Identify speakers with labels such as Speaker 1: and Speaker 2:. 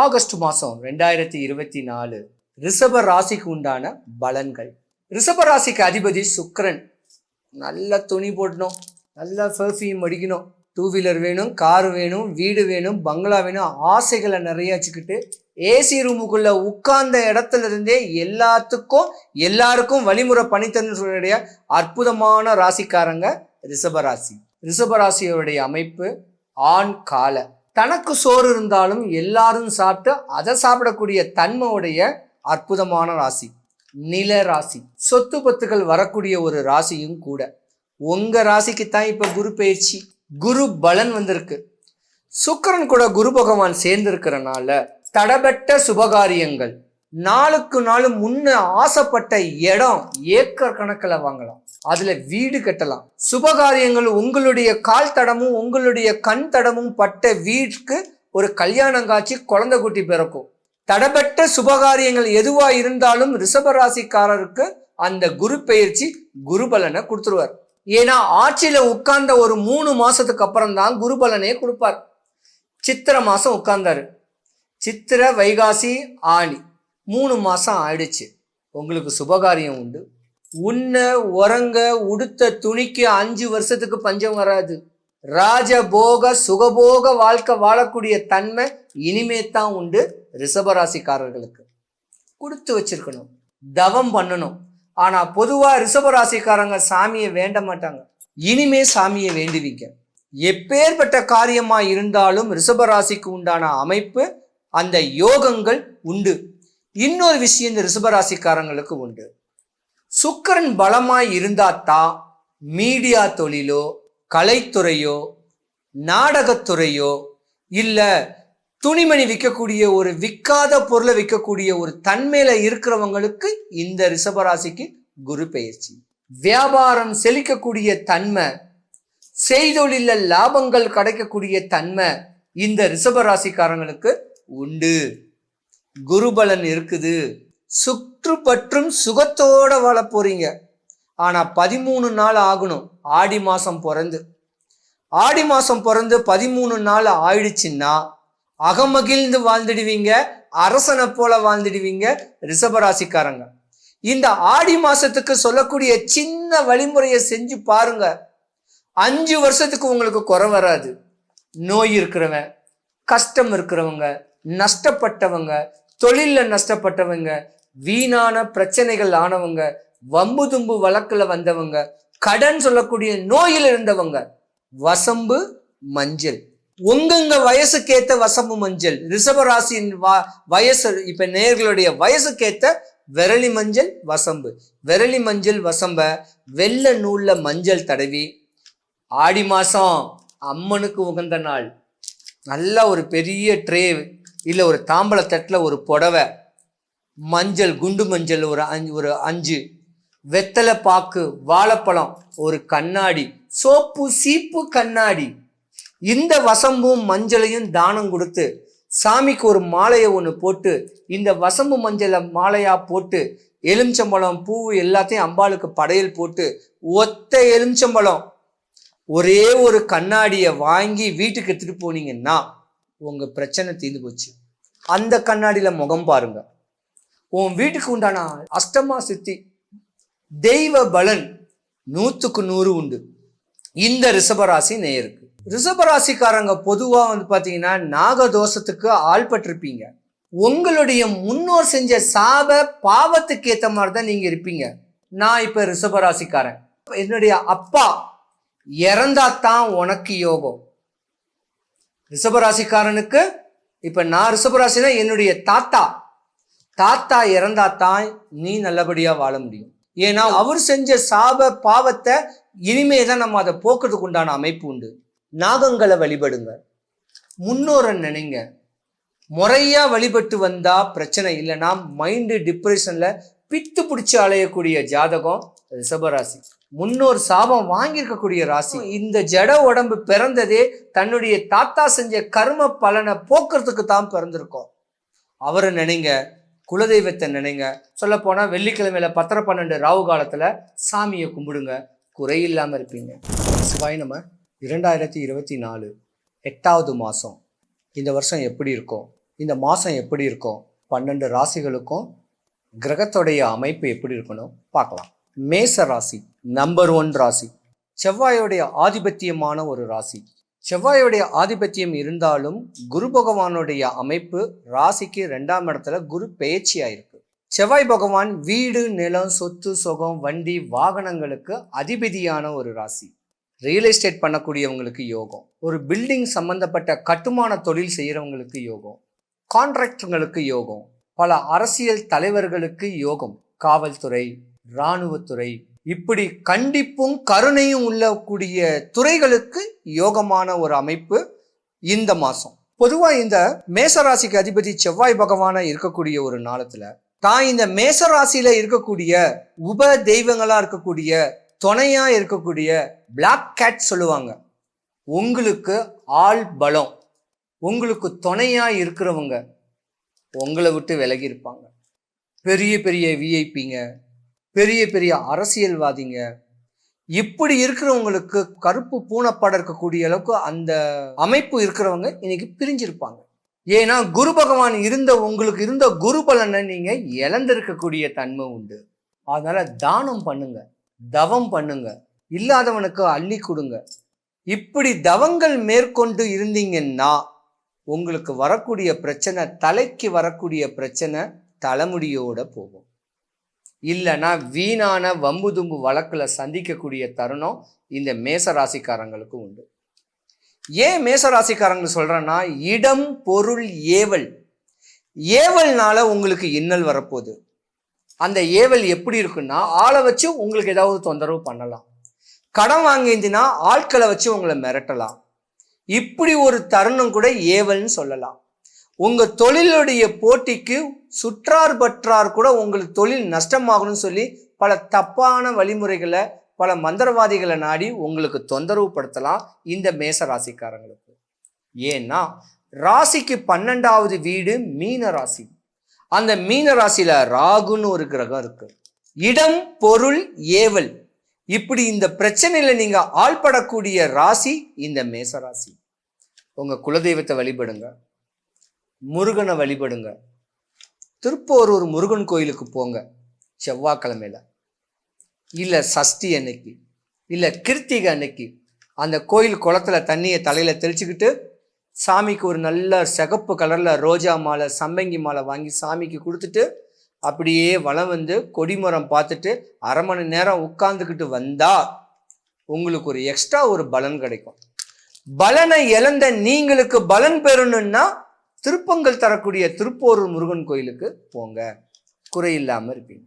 Speaker 1: August மாதம் ரெண்டாயிரத்தி இருபத்தி நாலு ரிஷப ராசிக்கு உண்டான பலன்கள். ரிஷப ராசிக்கு அதிபதி சுக்கரன். நல்ல துணி போடணும். நல்லா பெர்ஃப்யூம் அடிக்கணும் டூ வீலர் வேணும் கார் வேணும் வீடு வேணும் பங்களா வேணும் ஆசைகளை நிறைய வச்சுக்கிட்டு ஏசி ரூமுக்குள்ள உட்கார்ந்த இடத்துல இருந்தே எல்லாத்துக்கும் எல்லாருக்கும் வழிமுறை பணித்தன்னுடைய அற்புதமான ராசிக்காரங்க ரிஷபராசி ரிஷபராசியோடைய அமைப்பு ஆண் கால. தனக்கு சோறு இருந்தாலும் எல்லாரும் சாப்பிட்டு அதை சாப்பிடக்கூடிய தன்மையுடைய அற்புதமான ராசி நில ராசி. சொத்து பத்துகள் வரக்கூடிய ஒரு ராசியும் கூட. உங்க ராசிக்கு தான் இப்ப குரு பயிற்சி குரு பலன் வந்திருக்கு. சுக்கரன் கூட குரு பகவான் சேர்ந்திருக்கிறனால தடபட்ட சுபகாரியங்கள் நாளுக்கு நாள் முன்ன ஆசைப்பட்ட இடம் ஏக்கர் கணக்கில் வாங்கலாம். அதுல வீடு கட்டலாம். சுபகாரியங்கள் உங்களுடைய கால் தடமும் உங்களுடைய கண் தடமும் பட்ட வீட்டுக்கு ஒரு கல்யாணம் காட்சி குழந்தை குட்டி பிறக்கும். தடப்பட்ட சுபகாரியங்கள் எதுவா இருந்தாலும் ரிஷபராசிக்காரருக்கு அந்த குரு பெயர்ச்சி குருபலனை கொடுத்துருவார். ஏன்னா ஆட்சியில உட்கார்ந்த ஒரு மூணு மாசத்துக்கு அப்புறம் தான் குருபலனே கொடுப்பார். சித்திரை மாசம் உட்கார்ந்தாரு. சித்திரை வைகாசி ஆணி. மூணு மாசம் ஆயிடுச்சு. உங்களுக்கு சுபகாரியம் உண்டு. உண்ண உறங்க உடுத்த துணிக்கு அஞ்சு வருஷத்துக்கு பஞ்சம் வராது. ராஜபோக சுகபோக வாழ்க்கை வாழக்கூடிய தன்மை இனிமே தான் உண்டு ரிஷபராசிக்காரர்களுக்கு. கொடுத்து வச்சிருக்கணும். தவம் பண்ணணும். ஆனா பொதுவா ரிஷபராசிக்காரங்க சாமியை வேண்ட மாட்டாங்க. இனிமே சாமியை வேண்டுவீங்க. எப்பேற்பட்ட காரியமா இருந்தாலும் ரிஷபராசிக்கு உண்டான அமைப்பு அந்த யோகங்கள் உண்டு. இன்னொரு விஷயம் இந்த ரிஷபராசிக்காரங்களுக்கு உண்டு. சுக்கரன் பலமாய் இருந்தாத்தான் மீடியா தொழிலோ கலைத்துறையோ நாடகத்துறையோ இல்லை துணிமணி விற்கக்கூடிய ஒரு விற்காத பொருளை விற்கக்கூடிய ஒரு தன்மையில இருக்கிறவங்களுக்கு இந்த ரிஷபராசிக்கு குரு பெயர்ச்சி. வியாபாரம் செழிக்கக்கூடிய தன்மை செய்தொழில லாபங்கள் கிடைக்கக்கூடிய தன்மை இந்த ரிஷபராசிக்காரங்களுக்கு உண்டு. குருபலன் இருக்குது. சுற்றுப்பற்றும் சுகத்தோட வாழ போறீங்க. ஆனா பதிமூணு நாள் ஆகணும் ஆடி மாசம் பிறந்து. ஆடி மாசம் பிறந்து பதிமூணு நாள் ஆயிடுச்சுன்னா அகமகிழ்ந்து வாழ்ந்துடுவீங்க அரசனை போல வாழ்ந்துடுவீங்க ரிஷபராசிக்காரங்க. இந்த ஆடி மாசத்துக்கு சொல்லக்கூடிய சின்ன வழிமுறையை செஞ்சு பாருங்க. அஞ்சு வருஷத்துக்கு உங்களுக்கு குறை வராது. நோய் இருக்கிறவன் கஷ்டம் இருக்கிறவங்க நஷ்டப்பட்டவங்க தொழிலில் நஷ்டப்பட்டவங்க வீணான பிரச்சனைகள் ஆனவங்க வம்பு தும்பு வழக்கில் வந்தவங்க கடன் சொல்லக்கூடிய நோயில் இருந்தவங்க வசம்பு மஞ்சள். உங்கங்க வயசுக்கேத்த வசம்பு மஞ்சள். ரிஷபராசியின் வ- வயசு இப்ப நேர்களுடைய வயசுக்கேத்த விரலி மஞ்சள் வசம்பு. விரலி மஞ்சள் வசம்ப வெள்ளை நூல்ல மஞ்சள் தடவி ஆடி மாசம் அம்மனுக்கு உகந்த நாள். நல்லா ஒரு பெரிய ட்ரே இல்லை ஒரு தாம்பழ தட்டில் ஒரு புடவை மஞ்சள் குண்டு மஞ்சள் ஒரு அஞ்சு ஒரு அஞ்சு. வெத்தலை பாக்கு வாழைப்பழம் ஒரு கண்ணாடி. சோப்பு சீப்பு கண்ணாடி. இந்த வசம்பும் மஞ்சளையும் தானம் கொடுத்து சாமிக்கு ஒரு மாலையை ஒன்று போட்டு இந்த வசம்பு மஞ்சளை மாலையாக போட்டு எலுமிச்சம்பழம் பூ எல்லாத்தையும் அம்பாளுக்கு படையல் போட்டு ஒத்த எலுமிச்சம்பழம். ஒரே ஒரு கண்ணாடியை வாங்கி வீட்டுக்கு எடுத்துகிட்டு போனீங்கன்னா உங்கள் பிரச்சனை தீர்ந்து போச்சு. அந்த கண்ணாடியில் முகம் பாருங்கள் உன் வீட்டுக்கு உண்டான அஷ்டமா சித்தி தெய்வ பலன் நூற்றுக்கு நூறு உண்டு. இந்த ரிஷபராசி நேயருக்கு. ரிஷபராசிக்காரங்க பொதுவாக வந்து பார்த்தீங்கன்னா நாகதோஷத்துக்கு ஆள்பட்டிருப்பீங்க. உங்களுடைய முன்னோர் செஞ்ச சாப பாவத்துக்கு ஏற்ற மாதிரி தான் நீங்கள் இருப்பீங்க. நான் இப்போ ரிஷபராசிக்காரன். என்னுடைய அப்பா இறந்தாத்தான் உனக்கு யோகம். ரிஷபராசிக்காரனுக்கு இப்போ நான் ரிஷபராசினா என்னுடைய தாத்தா. தாத்தா இறந்தாத்தான் நீ நல்லபடியாக வாழ முடியும். ஏன்னா அவர் செஞ்ச சாப பாவத்தை இனிமே தான் நம்ம அதை போக்குறதுக்கு உண்டான அமைப்பு உண்டு. நாகங்களை வழிபடுங்க. முன்னோரை நினைங்க. முறையாக வழிபட்டு வந்தா பிரச்சனை இல்லைன்னா மைண்டு டிப்ரெஷனில் பித்து பிடிச்சி அலையக்கூடிய ஜாதகம் ரிஷபராசி. முன்னோர் சாபம் வாங்கியிருக்கக்கூடிய ராசி. இந்த ஜட உடம்பு பிறந்ததே தன்னுடைய தாத்தா செஞ்ச கர்ம பலனை போக்குறதுக்கு தான் பிறந்திருக்கோம். அவரை நினைங்க. குலதெய்வத்தை நினைங்க. சொல்லப்போனால் வெள்ளிக்கிழமையில் வெள்ளிக்கிழமையில பத்தரை பன்னெண்டு ராவு காலத்தில் சாமியை கும்பிடுங்க. குறையில்லாம இருப்பீங்க. சிவாய் நம்ம இரண்டாயிரத்தி இருபத்தி நாலு எட்டாவது மாதம் இந்த வருஷம் எப்படி இருக்கும்? இந்த மாதம் எப்படி இருக்கும்? பன்னெண்டு ராசிகளுக்கும் கிரகத்தோடைய அமைப்பு எப்படி இருக்கணும் பார்க்கலாம். மேச ராசி நம்பர் ஒன் ராசி. செவ்வாயோடைய ஆதிபத்தியமான ஒரு ராசி. செவ்வாயோடைய ஆதிபத்தியம் இருந்தாலும் குரு பகவானுடைய அமைப்பு ராசிக்கு ரெண்டாம் இடத்துல குரு பெயர்ச்சியா இருக்கு செவ்வாய் பகவான் வீடு நிலம் சொத்து சுகம் வண்டி வாகனங்களுக்கு அதிபதியான ஒரு ராசி. ரியல் எஸ்டேட் பண்ணக்கூடியவங்களுக்கு யோகம். ஒரு பில்டிங் சம்பந்தப்பட்ட கட்டுமான தொழில் செய்கிறவங்களுக்கு யோகம். கான்ட்ராக்டர்களுக்கு யோகம். பல அரசியல் தலைவர்களுக்கு யோகம். காவல்துறை இராணுவத்துறை இப்படி கண்டிப்பும் கருணையும் உள்ளக்கூடிய துறைகளுக்கு யோகமான ஒரு அமைப்பு இந்த மாதம் பொதுவாக இந்த மேசராசிக்கு அதிபதி செவ்வாய் பகவானா இருக்கக்கூடிய ஒரு நாளத்துல தான் இந்த மேசராசியில இருக்கக்கூடிய உப தெய்வங்களா இருக்கக்கூடிய துணையா இருக்கக்கூடிய பிளாக் கேட் சொல்லுவாங்க. உங்களுக்கு ஆள் பலம். உங்களுக்கு துணையா இருக்கிறவங்க உங்களை விட்டு விலகி இருப்பாங்க. பெரிய பெரிய விஐபிங்க பெரிய பெரிய அரசியல்வாதிங்க. இப்படி இருக்கிறவங்களுக்கு கருப்பு பூனப்பட இருக்கக்கூடிய அளவுக்கு அந்த அமைப்பு இருக்கிறவங்க இன்னைக்கு பிரிஞ்சிருப்பாங்க. ஏன்னா குரு பகவான் இருந்த உங்களுக்கு இருந்த குரு பலனை நீங்க இழந்திருக்கக்கூடிய தன்மை உண்டு. அதனால தானம் பண்ணுங்க தவம் பண்ணுங்க இல்லாதவனுக்கு அள்ளி கொடுங்க. இப்படி தவங்கள் மேற்கொண்டு இருந்தீங்கன்னா உங்களுக்கு வரக்கூடிய பிரச்சனை தலைக்கு வரக்கூடிய பிரச்சனை தலைமுடியோட போகும். இல்லைன்னா வீணான வம்பு தும்பு வழக்கில் சந்திக்கக்கூடிய தருணம் இந்த மேச ராசிக்காரங்களுக்கு உண்டு. ஏன் மேச ராசிக்காரங்க சொல்கிறேன்னா இடம் பொருள் ஏவல். ஏவல்னால உங்களுக்கு இன்னல் வரப்போகுது. அந்த ஏவல் எப்படி இருக்குன்னா ஆளை வச்சு உங்களுக்கு ஏதாவது தொந்தரவு பண்ணலாம். கடன் வாங்கியிருந்தீங்கன்னா ஆட்களை வச்சு உங்களை மிரட்டலாம். இப்படி ஒரு தருணம் கூட ஏவல்னு சொல்லலாம். உங்கள் தொழிலுடைய போட்டிக்கு சுற்றார் பற்றார் கூட உங்களுக்கு தொழில் நஷ்டமாகணும்னு சொல்லி பல தப்பான வழிமுறைகளை பல மந்திரவாதிகளை நாடி உங்களுக்கு தொந்தரவு படுத்தலாம் இந்த மேச ராசிக்காரங்களுக்கு. ஏன்னா ராசிக்கு பன்னெண்டாவது வீடு மீன ராசி. அந்த மீன ராசியில ராகுன்னு ஒரு கிரகம் இருக்கு. இடம் பொருள் ஏவல். இப்படி இந்த பிரச்சனையில நீங்க ஆள்படக்கூடிய ராசி இந்த மேச ராசி. உங்க குலதெய்வத்தை வழிபடுங்க. முருகனை வழிபடுங்க. திருப்போரூர் முருகன் கோயிலுக்கு போங்க செவ்வாய்க்கிழமையில். இல்லை சஷ்டி அன்னைக்கு இல்லை கிருத்திகை அன்னைக்கு அந்த கோயில் குளத்துல தண்ணியை தலையில் தெளிச்சுக்கிட்டு சாமிக்கு ஒரு நல்ல சிகப்பு கலரில் ரோஜா மாலை சம்பங்கி மாலை வாங்கி சாமிக்கு கொடுத்துட்டு அப்படியே வலம் வந்து கொடிமரம் பார்த்துட்டு அரை மணி நேரம் உட்காந்துக்கிட்டு வந்தால் உங்களுக்கு ஒரு எக்ஸ்ட்ரா ஒரு பலன் கிடைக்கும். பலனை இழந்த நீங்களுக்கு பலன் பெறணும்னா திருப்பங்கள் தரக்கூடிய திருப்போரூர் முருகன் கோயிலுக்கு போங்க. குறையில்லாம இருப்பீங்க.